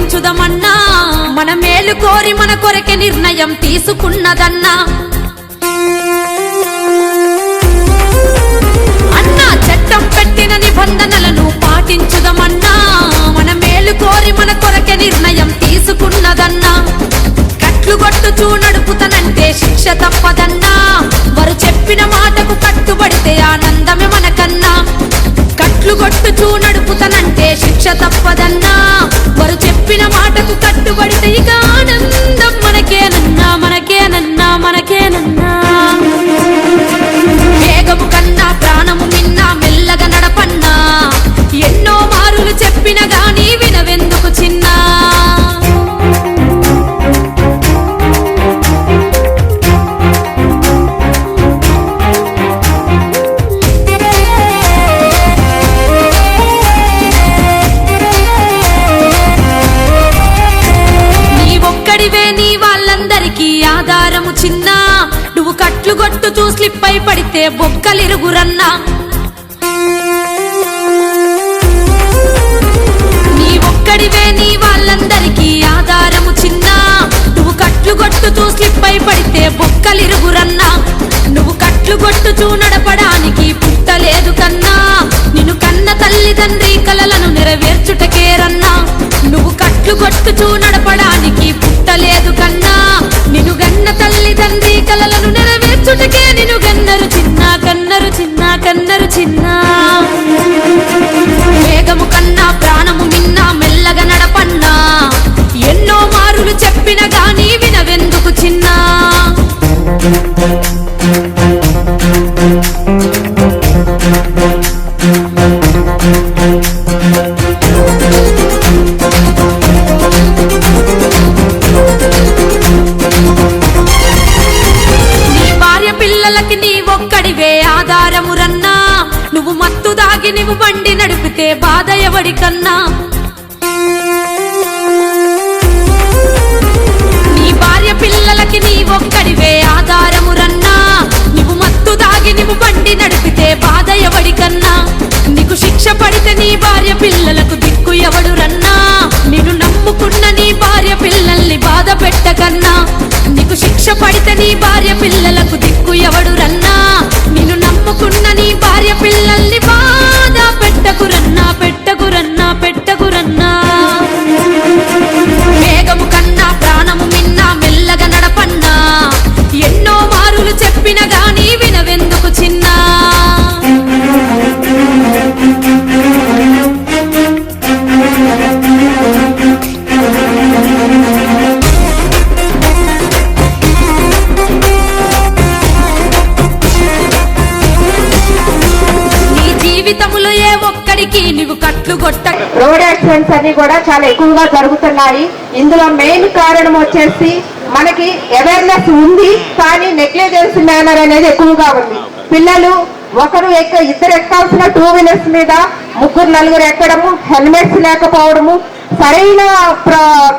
నిబంధనలను మన మేలు కోరి మన కొరకే నిర్ణయం తీసుకున్నదన్నా. బొక్కలిరుగురన్నా నీ ఒక్కడివే నీ వాళ్ళందరికీ ఆధారము చిన్న. నువ్వు కట్లు కొట్టుతూ స్లిప్ అయి పడితే బొక్కలిరుగురన్నా. నువ్వు కట్లు కొట్టుచూ నడపడానికి పుట్టలేదు కన్నా. నిన్ను కన్న తల్లిదండ్రి కలలను నెరవేర్చుటకేరన్నా. నువ్వు కట్లు కొట్టుచూ నడపడానికి పుట్టలేదు పిల్లలకి నీ ఒక్కడివే ఆధారము రన్నా నువ్వు మత్తు దాగి నువ్వు బండి నడిపితే బాధ ఎవడికన్నా. నీ భార్య పిల్లలకు దిక్కు ఎవడు రన్నా? నిన్ను నమ్ముకున్న నీ భార్య పిల్లల్ని బాధ పెట్టకన్నా. నీకు శిక్ష పడితే నీ భార్య పిల్లలకు దిక్కు యాక్సిడెంట్స్ అన్ని కూడా చాలా ఎక్కువగా జరుగుతున్నాయి. ఇందులో మెయిన్ కారణం వచ్చేసి మనకి అవేర్నెస్ ఉంది కానీ నెగ్లిజెన్స్ మేనర్ అనేది ఎక్కువగా ఉంది. పిల్లలు ఒకరు ఎక్క ఇద్దరు ఎక్కాల్సిన టూ వీలర్స్ మీద ముగ్గురు నలుగురు ఎక్కడము హెల్మెట్స్ లేకపోవడము సరైన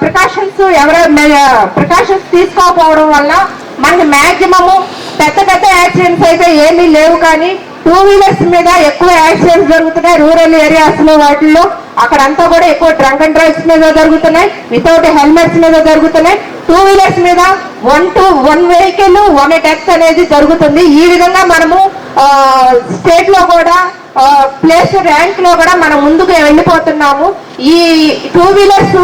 ప్రికాషన్స్ ఎవరో ప్రికాషన్స్ తీసుకోకపోవడం వల్ల మనకి మాక్సిమము పెద్ద పెద్ద యాక్సిడెంట్స్ అయితే ఏమీ లేవు కానీ టూ వీలర్స్ మీద ఎక్కువ యాక్సిడెంట్స్ జరుగుతున్నాయి రూరల్ ఏరియాస్లో వాటిల్లో. అక్కడంతా కూడా ఎక్కువ డ్రంక్ అండ్ డ్రైవ్స్ మీద జరుగుతున్నాయి. వితౌట్ హెల్మెట్స్ మీద జరుగుతున్నాయి. టూ వీలర్స్ మీద one to one vehicle one death అనేది జరుగుతుంది. ఈ విధంగా మనము స్టేట్లో కూడా ప్లేస్ ర్యాంక్లో కూడా మనం ముందుకు వెళ్ళిపోతున్నాము. ఈ టూ వీలర్స్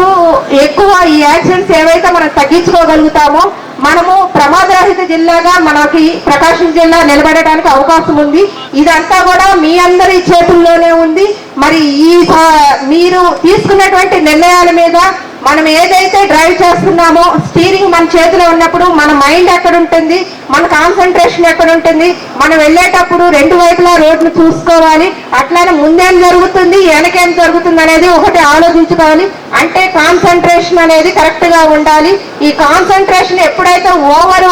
ఎక్కువ ఈ యాక్సిడెంట్స్ ఏవైతే మనం తగ్గించుకోగలుగుతామో మనము ప్రమాదరహిత జిల్లాగా మనకి ప్రకాశం జిల్లా నిలబడడానికి అవకాశం ఉంది. ఇదంతా కూడా మీ అందరి చేతుల్లోనే ఉంది. మరి ఈ మీరు తీసుకున్నటువంటి నిర్ణయాల మీద మనం ఏదైతే డ్రైవ్ చేస్తున్నామో స్టీరింగ్ మన చేతిలో ఉన్నప్పుడు మన మైండ్ ఎక్కడ ఉంటుంది మన కాన్సన్ట్రేషన్ ఎక్కడ ఉంటుంది మనం వెళ్ళేటప్పుడు రెండు వైపులా రోడ్లు చూసుకోవాలి అట్లానే ముందేం జరుగుతుంది వెనకేం జరుగుతుంది అనేది ఒకటి ఆలోచించుకోవాలి. అంటే కాన్సన్ట్రేషన్ అనేది కరెక్ట్గా ఉండాలి. ఈ కాన్సన్ట్రేషన్ ఎప్పుడైతే ఓవర్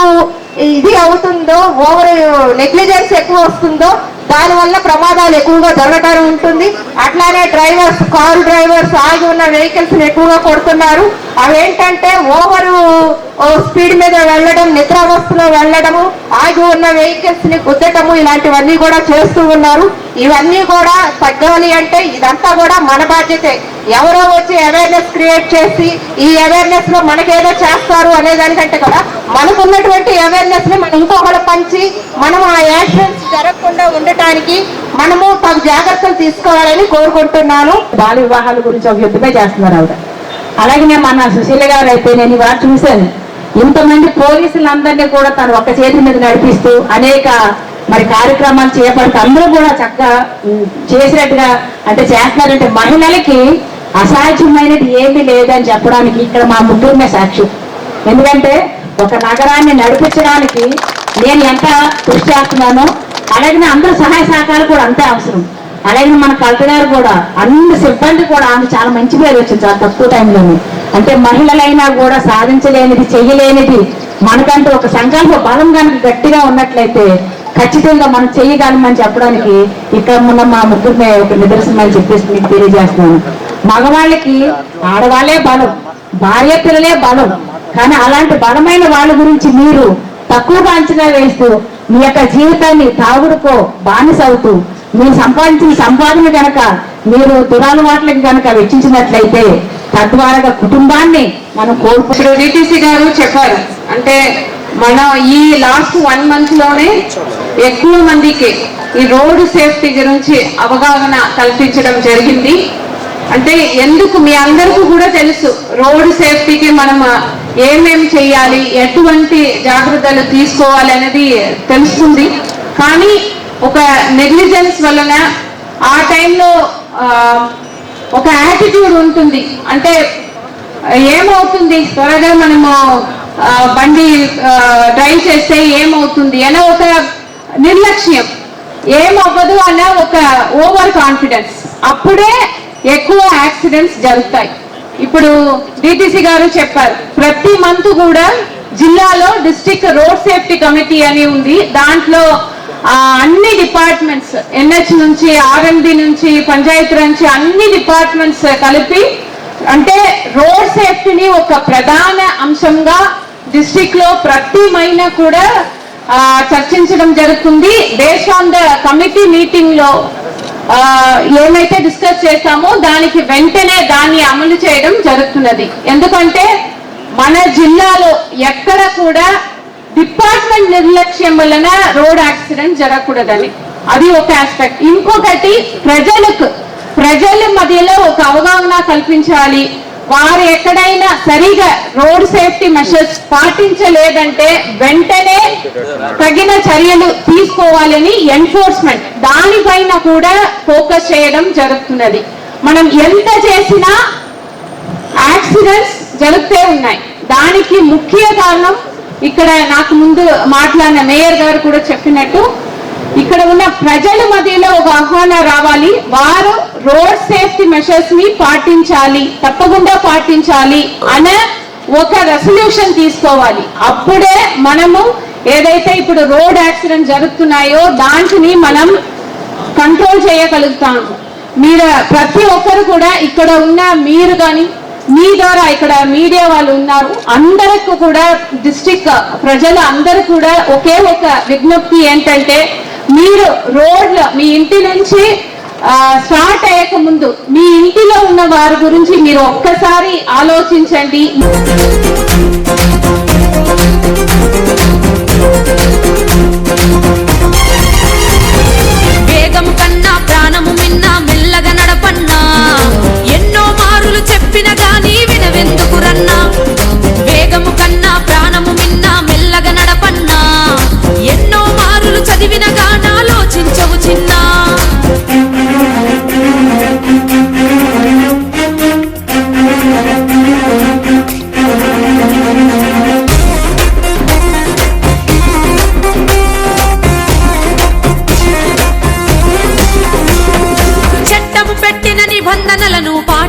ఇది అవుతుందో ఓవర్ నెగ్లిజెన్స్ ఎక్కువ వస్తుందో దానివల్ల ప్రమాదాలు ఎక్కువగా జరగటం ఉంటుంది. అట్లానే డ్రైవర్స్ కారు డ్రైవర్స్ ఆగి ఉన్న వెహికల్స్ ఎక్కువగా కొడుతున్నారు. అవేంటంటే ఓవర్ స్పీడ్ మీద వెళ్ళడం నిద్రావస్థలో వెళ్ళడము ఆగి ఉన్న వెహికల్స్ని గుద్దటము ఇలాంటివన్నీ కూడా చేస్తూ ఉన్నారు. ఇవన్నీ కూడా తగ్గాలి అంటే ఇదంతా కూడా మన బాధ్యతే. ఎవరో వచ్చి అవేర్నెస్ క్రియేట్ చేసి ఈ అవేర్నెస్లో మనకేదో చేస్తారు అనే దానికంటే కూడా మనకున్నటువంటి అవేర్నెస్ని మనం ఇంకొకరు పంచి మనం ఆ యాక్సిడెంట్స్ జరగకుండా ఉండటానికి మనము తగు జాగ్రత్తలు తీసుకోవాలని కోరుకుంటున్నాను. బాల వివాహాల గురించి ఒక యుద్ధమే చేస్తున్నారు ఆవిడ. అలాగే మన సుశీల గారు అయితే నేను ఇవాళ చూశాను. ఇంతమంది పోలీసులందరినీ కూడా తను ఒక్క చేతి మీద నడిపిస్తూ అనేక మరి కార్యక్రమాలు చేపడుతూ అందరూ కూడా చక్కగా చేసినట్టుగా అంటే చేస్తున్నారంటే మహిళలకి అసాధ్యమైనది ఏమీ లేదని చెప్పడానికి ఇక్కడ మా ముగ్గురుమే సాక్షి. ఎందుకంటే ఒక నగరాన్ని నడిపించడానికి నేను ఎంత కృషి చేస్తున్నానో అలాగే అందరూ సహాయ సహకారాలు కూడా అంతే అవసరం. అలాగే మన కలెక్టర్ గారు కూడా అన్ని సిబ్బంది కూడా ఆమె చాలా మంచి పేరు వచ్చింది చాలా తక్కువ టైంలోనే. అంటే మహిళలైనా కూడా సాధించలేనిది చెయ్యలేనిది మనకంటూ ఒక సంకల్ప బలం కనుక గట్టిగా ఉన్నట్లయితే ఖచ్చితంగా మనం చెయ్యగలమని చెప్పడానికి ఇక్కడ ఉన్న మా ముగ్గురిని ఒక నిదర్శనం అని చెప్పేసి మీకు తెలియజేస్తున్నాను. మగవాళ్ళకి ఆడవాళ్ళే బలం భార్య పిల్లలే బలం. కానీ అలాంటి బలమైన వాళ్ళ గురించి మీరు తక్కువగా అంచనా వేస్తూ మీ యొక్క జీవితాన్ని తాగుడుకో బానిస అవుతూ మీరు సంపాదించిన సంపాదన కనుక మీరు దురాలవాట్లకి కనుక వెచ్చించినట్లయితే తద్వారా కుటుంబాన్ని మనం కోల్పో ఇప్పుడు డిటిసి గారు చెప్పారు అంటే మన ఈ లాస్ట్ వన్ మంత్లోనే ఎక్కువ మందికి ఈ రోడ్డు సేఫ్టీ గురించి అవగాహన కల్పించడం జరిగింది. అంటే ఎందుకు? మీ అందరికీ కూడా తెలుసు. రోడ్డు సేఫ్టీకి మనం ఏమేమి చేయాలి? ఎటువంటి జాగ్రత్తలు తీసుకోవాలి అనేది తెలుస్తుంది. కానీ ఒక నెగ్లిజెన్స్ వలన ఆ టైంలో ఒక యాటిట్యూడ్ ఉంటుంది. అంటే ఏమవుతుంది? త్వరగా మనము బండి డ్రైవ్ చేస్తే ఏమవుతుంది? అనే ఒక నిర్లక్ష్యం. ఏమవ్వదు అన్న ఒక ఓవర్ కాన్ఫిడెన్స్ అప్పుడే ఎక్కువ యాక్సిడెంట్స్ జరుగుతాయి. ఇప్పుడు డిటిసి గారు చెప్పారు ప్రతి మంత్ కూడా జిల్లాలో డిస్ట్రిక్ట్ రోడ్ సేఫ్టీ కమిటీ అని ఉంది. దాంట్లో అన్ని డిపార్ట్మెంట్స్ ఎన్హెచ్ నుంచి ఆర్ఎండి నుంచి పంచాయతీ నుంచి అన్ని డిపార్ట్మెంట్స్ కలిపి అంటే రోడ్ సేఫ్టీని ఒక ప్రధాన అంశంగా డిస్టిక్లో ప్రతి మైన కూడా చర్చించడం జరుగుతుంది. బేస్డ్ ఆన్ ద కమిటీ మీటింగ్లో ఏమైతే డిస్కస్ చేస్తామో దానికి వెంటనే దాన్ని అమలు చేయడం జరుగుతున్నది. ఎందుకంటే మన జిల్లాలో ఎక్కడ కూడా డిపార్ట్మెంట్ నిర్లక్ష్యం వలన రోడ్ యాక్సిడెంట్ జరగకూడదని. అది ఒక ఆస్పెక్ట్ ఇంకొకటి ప్రజలకు ప్రజల మధ్యలో ఒక అవగాహన కల్పించాలి. వారు ఎక్కడైనా సరిగా రోడ్ సేఫ్టీ మెషర్స్ పాటించలేదంటే వెంటనే తగిన చర్యలు తీసుకోవాలని ఎన్ఫోర్స్మెంట్ దానిపైన కూడా ఫోకస్ చేయడం జరుగుతున్నది. మనం ఎంత చేసినా యాక్సిడెంట్స్ జరుగుతూ ఉన్నాయి. దానికి ముఖ్య కారణం ఇక్కడ నాకు ముందు మాట్లాడిన మేయర్ గారు కూడా చెప్పినట్టు ఇక్కడ ఉన్న ప్రజల మధ్యలో ఒక ఆహ్వానం రావాలి. వారు రోడ్ సేఫ్టీ మెషర్స్ని పాటించాలి తప్పకుండా పాటించాలి అనే ఒక రెసల్యూషన్ తీసుకోవాలి. అప్పుడే మనము ఏదైతే ఇప్పుడు రోడ్ యాక్సిడెంట్ జరుగుతున్నాయో దాంట్ని మనం కంట్రోల్ చేయగలుగుతాము మీరు ప్రతి ఒక్కరు కూడా ఇక్కడ ఉన్న మీరు కానీ మీ ద్వారా ఇక్కడ మీడియా వాళ్ళు ఉన్నారు అందరికి కూడా డిస్ట్రిక్ట్ ప్రజలు అందరూ కూడా ఒకే ఒక విజ్ఞప్తి ఏంటంటే మీరు రోడ్ల మీ ఇంటి నుంచి స్టార్ట్ అయ్యక ముందు మీ ఇంటిలో ఉన్న వారి గురించి మీరు ఒక్కసారి ఆలోచించండి.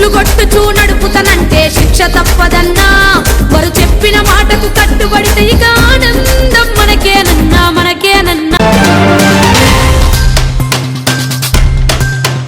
కొట్టు కొట్టుచూ నడుపుతనంటే శిక్ష తప్పదన్నా. వారు చెప్పిన మాటకు కట్టుబడితే ఇక ఆనందం మనకేనన్నా మనకేనన్నా.